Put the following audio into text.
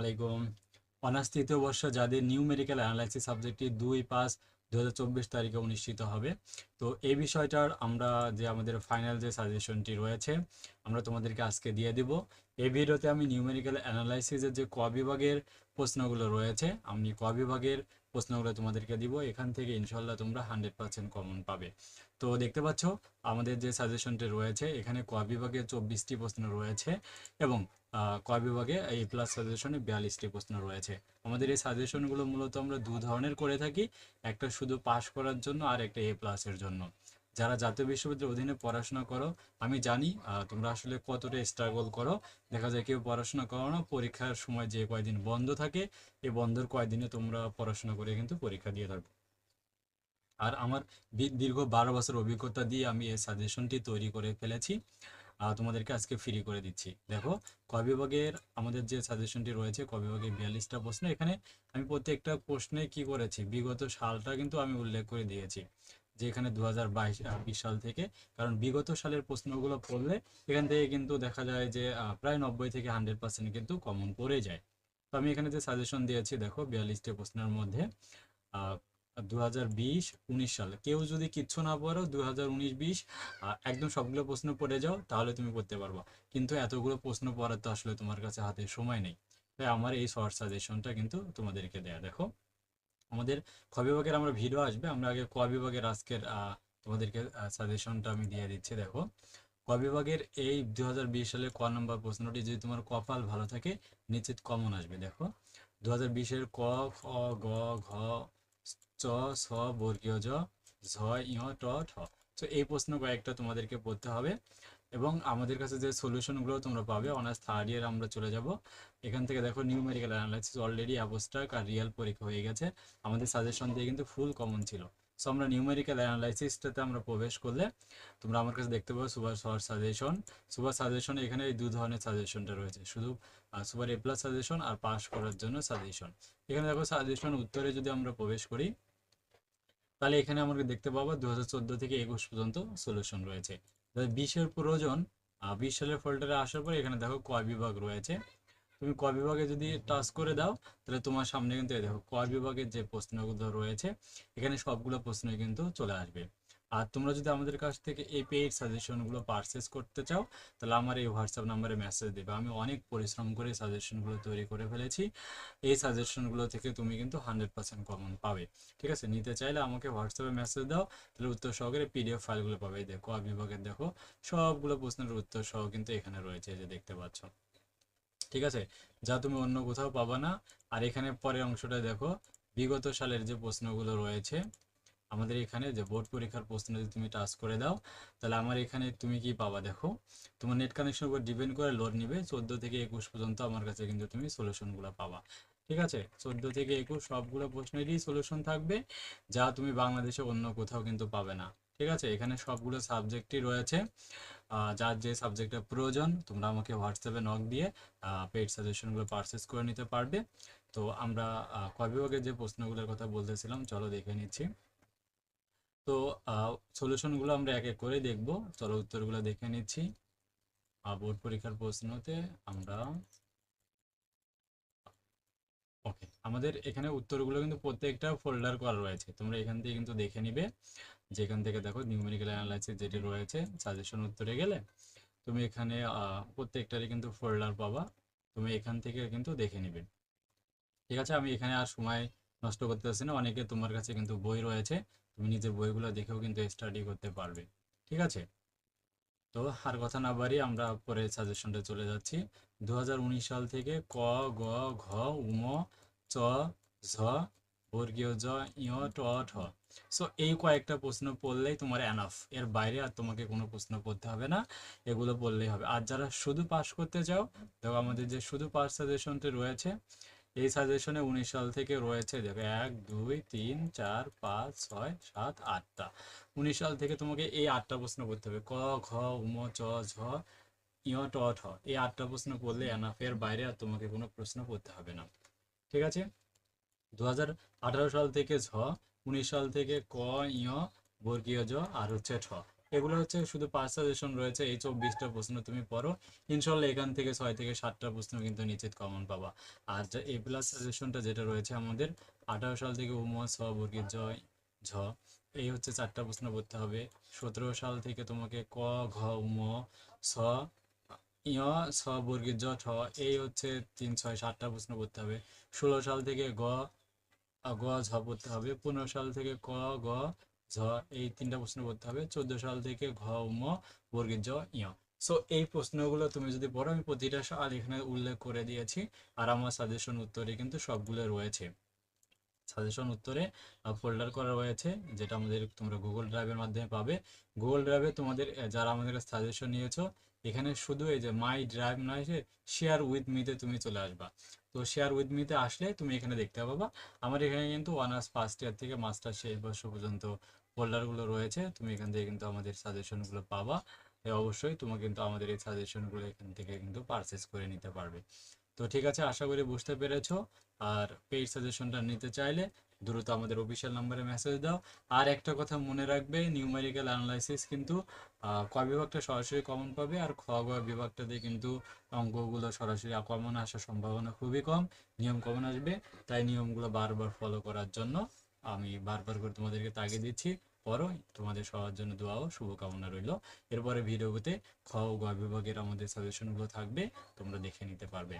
আলাইকুম। অনার্স তৃতীয় বর্ষ যাদের নিউমেরিক্যাল অ্যানালাইসিস সাবজেক্টটি দুই পাঁচ দু তারিখে অনুষ্ঠিত হবে। তো এই বিষয়টার আমরা যে আমাদের ফাইনাল যে সাজেশনটি রয়েছে, আমরা তোমাদেরকে আজকে দিয়ে দিব। এই ভিডিওতে আমি নিউমেরিক্যাল অ্যানালাইসিসের যে ক বিভাগের প্রশ্নগুলো রয়েছে, আমি ক বিভাগের প্রশ্নগুলো তোমাদেরকে দিব। এখান থেকে ইনশাল্লাহ তোমরা হান্ড্রেড পার্সেন্ট কমন পাবে। তো দেখতে পাচ্ছ, আমাদের যে সাজেশনটি রয়েছে, এখানে ক বিভাগে চব্বিশটি প্রশ্ন রয়েছে এবং ক বিভাগে এই প্লাস সাজেশনে বিয়াল্লিশটি প্রশ্ন রয়েছে। আমাদের এই সাজেশনগুলো মূলত আমরা দু ধরনের করে থাকি, একটা শুধু পাস করার জন্য আর একটা এ প্লাসের জন্য। যারা জাতীয় বিশ্ববিদ্যালয়ের অধীনে পড়াশোনা করো, আমি জানি তোমরা আসলে কতটা স্ট্রাগল করো। দেখা যায় কেউ পড়াশোনা করো না, পরীক্ষার সময় যে কয়দিন বন্ধ থাকে, এই বন্ধের কয়দিনে তোমরা পড়াশোনা করে কিন্তু পরীক্ষা দিয়ে থাকো। আর আমার দীর্ঘ বারো বছর অভিজ্ঞতা দিয়ে আমি এই সাজেশনটি তৈরি করে ফেলেছি। তোমাদেরকে আজকে ফ্রি করে দিচ্ছি। দেখো, ক বিভাগের আমাদের যে সাজেশনটি রয়েছে, ক বিভাগের বিয়াল্লিশটা প্রশ্ন। এখানে আমি প্রত্যেকটা প্রশ্নে কি করেছি? বিগত সালটা কিন্তু আমি উল্লেখ করে দিয়েছি, যে এখানে দু হাজার সাল থেকে। কারণ বিগত সালের প্রশ্নগুলো পড়লে এখান থেকে কিন্তু দেখা যায় যে প্রায় নব্বই থেকে হান্ড্রেড পার্সেন্ট কিন্তু কমন পড়ে যায়। তো আমি এখানে যে সাজেশন দিয়েছি, দেখো, বিয়াল্লিশটি প্রশ্নের মধ্যে দু সাল। কেউ যদি কিচ্ছু না পড়ো দু হাজার একদম সবগুলো প্রশ্ন পড়ে যাও, তাহলে তুমি করতে পারবা। কিন্তু এতগুলো প্রশ্ন পড়ার তো আসলে তোমার কাছে হাতে সময় নেই। তাই আমার এই শর্ট সাজেশনটা কিন্তু তোমাদেরকে দেয়া। দেখো, আমাদের খ বিভাগের আমরা ভিডিও আসবে, আমরা আগে ক বিভাগের আজকের তোমাদেরকে সাজেশনটা আমি দিয়ে দিচ্ছি। দেখো, ক বিভাগের এই দু সালের ক নম্বর প্রশ্নটি যদি তোমার কপাল ভালো থাকে, নিশ্চিত কমন আসবে। দেখো দু হাজার বিশের ক, খ, গ, ঘ চ ছ বর্গীয় জ, ঝ ইয় ট, ঠ। তো এই প্রশ্ন কয়েকটা তোমাদেরকে পড়তে হবে এবং আমাদের কাছে যে সলিউশনগুলো তোমরা পাবে অনার্স থার্ড ইয়ার আমরা চলে যাব। এখান থেকে দেখো নিউমেরিক্যাল অ্যানালাইসিস অলরেডি অ্যাবস্ট্রাক আর রিয়েল পরীক্ষা হয়ে গেছে। আমাদের সাজেশন দিয়ে কিন্তু ফুল কমন ছিল। সো আমরা নিউমেরিক্যাল অ্যানালাইসিসটাতে আমরা প্রবেশ করলে তোমরা আমার কাছে দেখতে পাবো সুপার শর্ট সাজেশন সুপার সাজেশনে এখানে এই দু ধরনের সাজেশনটা রয়েছে। শুধু সুপার এ প্লাস সাজেশন আর পাস করার জন্য সাজেশন এখানে দেখো সাজেশন উত্তরে যদি আমরা প্রবেশ করি তাহলে এখানে আমরা দেখতে পাবো দু হাজার চোদ্দ থেকে একুশ পর্যন্ত সলিউশন রয়েছে। বিশের প্রয়োজন বিশ সালের ফোল্ডারে আসার পর এখানে দেখো কয় বিভাগ রয়েছে। তুমি ক বিভাগে যদি টাচ করে দাও, তাহলে তোমার সামনে কিন্তু দেখো ক বিভাগের যে প্রশ্নগুলো রয়েছে, এখানে সবগুলো প্রশ্নই কিন্তু চলে আসবে। আর তোমরা যদি আমাদের কাছ থেকে এই পেইড সাজেশনগুলো পারচেস করতে চাও, তাহলে আমার এই হোয়াটসঅ্যাপ নাম্বারে মেসেজ দেবে। আমি অনেক পরিশ্রম করে সাজেশনগুলো তৈরি করে ফেলেছি। এই সাজেশনগুলো থেকে তুমি কিন্তু হান্ড্রেড পার্সেন্ট কমন পাবে। ঠিক আছে? নিতে চাইলে আমাকে হোয়াটসঅ্যাপে মেসেজ দাও, তাহলে উত্তর সহকারে পিডিএফ ফাইলগুলো পাবে। দেখো আ বিভাগের দেখো, সবগুলো প্রশ্নের উত্তর সহ কিন্তু এখানে রয়েছে যে দেখতে পাচ্ছ। ঠিক আছে? যা তুমি অন্য কোথাও পাবা না। আর এখানে পরের অংশটা দেখো, বিগত সালের যে প্রশ্নগুলো রয়েছে আমাদের এখানে যে বোর্ড পরীক্ষার প্রশ্ন যদি তুমি টাচ করে দাও, তাহলে আমার এখানে তুমি কি পাবা দেখো? তোমার নেট কানেকশন উপর ডিপেন্ড করে লোড নিবে, চোদ্দ থেকে একুশ পর্যন্ত আমার কাছে কিন্তু তুমি সলিউশনগুলো পাবা। ঠিক আছে? চোদ্দ থেকে একুশ সবগুলো প্রশ্নেরই সলিউশন থাকবে, যা তুমি বাংলাদেশে অন্য কোথাও কিন্তু পাবে না। ঠিক আছে? এখানে সবগুলো সাবজেক্টই রয়েছে। যার যে সাবজেক্টের প্রয়োজন, তোমরা আমাকে হোয়াটসঅ্যাপে নক দিয়ে পেড সাজেশনগুলো পারচেস করে নিতে পারবে। তো আমরা বিভাগের যে প্রশ্নগুলোর কথা বলতেছিলাম, চলো দেখে নিচ্ছি। তো সলিউশনগুলো আমরা এক এক করে দেখব। চলো উত্তরগুলো দেখে নিচ্ছি। বোর্ড পরীক্ষার প্রশ্নতে আমরা ওকে আমাদের এখানে উত্তরগুলো কিন্তু প্রত্যেকটা ফোল্ডার করা রয়েছে। তোমরা এখান থেকে কিন্তু দেখে নিবে। যেখান থেকে দেখো নিউমেরিক্যাল অ্যানালাইসিস যেটি রয়েছে সাজেশন উত্তরে গেলে তুমি এখানে প্রত্যেকটারই কিন্তু ফোল্ডার পাবা। তুমি এখান থেকে কিন্তু দেখে নিবে। ঠিক আছে, আমি এখানে আর সময় নষ্ট করতে চাচ্ছি না। অনেকে তোমার কাছে কিন্তু বই রয়েছে, তুমি নিজের বইগুলো দেখেও কিন্তু স্টাডি করতে পারবে। ঠিক আছে? তো আর কথা না বাড়িয়ে আমরা পরে সাজেশনটা চলে যাচ্ছি। দুহাজার উনিশ সাল থেকে ক, গ, ঘ, উম, চ, ঝ, বর্গীয় জ ইয় ট, ঠ। সো এই কয়েকটা প্রশ্ন পড়লেই তোমার এনাফ এর বাইরে আর তোমাকে কোনো প্রশ্ন পড়তে হবে না। এগুলো পড়লেই হবে। আর যারা শুধু পাস করতে চাও দেখো আমাদের যে শুধু পাস সাজেশনটি রয়েছে এই সাজেশনে উনিশ সাল থেকে রয়েছে, দেখো এক, দুই, তিন, চার, পাঁচ, ছয়, সাত, আটটা। উনিশ সাল থেকে তোমাকে এই আটটা প্রশ্ন করতে হবে। ক, ঘ, উম, চ, ঝ ইয় ট, ঠ। এই আটটা প্রশ্ন করলে এনাফের বাইরে আর তোমাকে কোনো প্রশ্ন করতে হবে না। ঠিক আছে? দু হাজার আঠারো সাল থেকে ঝ, উনিশ সাল থেকে ক ইয় বর্গীয় জ আর হচ্ছে ঠ। এগুলো হচ্ছে শুধু পাঁচ সাজেশন রয়েছে, এই চব্বিশটা প্রশ্ন তুমি পড়ো। ইনশাল্লাহ এখান থেকে ছয় থেকে সাতটা প্রশ্ন কিন্তু নিশ্চিত কমন পাবা। আর এ প্লাস সাজেশনটা যেটা রয়েছে আমাদের, আঠারো সাল থেকে উম, স, বর্গের জয়, ঝ, এই হচ্ছে চারটা প্রশ্ন পড়তে হবে। সতেরো সাল থেকে তোমাকে ক, ঘ, উম, স ইয় স, বর্গের জ ঠ, এই হচ্ছে তিন, ছয়, সাতটা প্রশ্ন পড়তে হবে। ষোলো সাল থেকে গ গ, ঝ পড়তে হবে। পনেরো সাল থেকে ক, গ এই তিনটা প্রশ্ন পড়তে হবে। চোদ্দ সাল থেকে ঘ, উম, বর্গের জ ইয় সো এই প্রশ্নগুলো তুমি যদি পড়ো, আমি প্রতিটা সাল এখানে উল্লেখ করে দিয়েছি আর আমার সাজেশন উত্তরে কিন্তু সবগুলো রয়েছে। সাজেশন উত্তরে ফোল্ডার করা রয়েছে, যেটা আমাদের তোমরা গুগল ড্রাইভের মাধ্যমে পাবে। গুগল ড্রাইভে তোমাদের যারা আমাদের কাছে সাজেশন নিয়েছো, এখানে শুধু এই যে মাই ড্রাইভ নয় যে শেয়ার উইথ মিতে তুমি চলে আসবা। তো শেয়ার উইথ মিতে আসলে তুমি এখানে দেখতে পাবা। আমার এখানে কিন্তু অনার্স ফার্স্ট ইয়ার থেকে মাস্টার শেষ বর্ষ পর্যন্ত ফোল্ডারগুলো রয়েছে, তুমি এখান থেকে কিন্তু আমাদের সাজেশনগুলো পাবা। এ অবশ্যই তুমি কিন্তু আমাদের এই সাজেশনগুলো এখান থেকে কিন্তু পারচেস করে নিতে পারবে। তো ঠিক আছে, আশা করি বুঝতে পেরেছ। আর পেইড সাজেশনটা নিতে চাইলে দ্রুত আমাদের অফিসিয়াল নাম্বারে মেসেজ দাও। আর একটা কথা মনে রাখবে নিউমেরিক্যাল অ্যানালাইসিস কিন্তু ক বিভাগটা সরাসরি কমন পাবে আর খ গ বিভাগটাতে কিন্তু অঙ্কগুলো সরাসরি কমন আসার সম্ভাবনা খুবই কম, নিয়ম কমন আসবে। তাই নিয়মগুলো বারবার ফলো করার জন্য আমি বারবার করে তোমাদেরকে তাগিয়ে দিচ্ছি। পরও তোমাদের সবার জন্য দোয়া ও শুভকামনা রইল। এরপরে ভিডিওতে খ ও গ বিভাগের আমাদের সাজেশনগুলো থাকবে, তোমরা দেখে নিতে পারবে।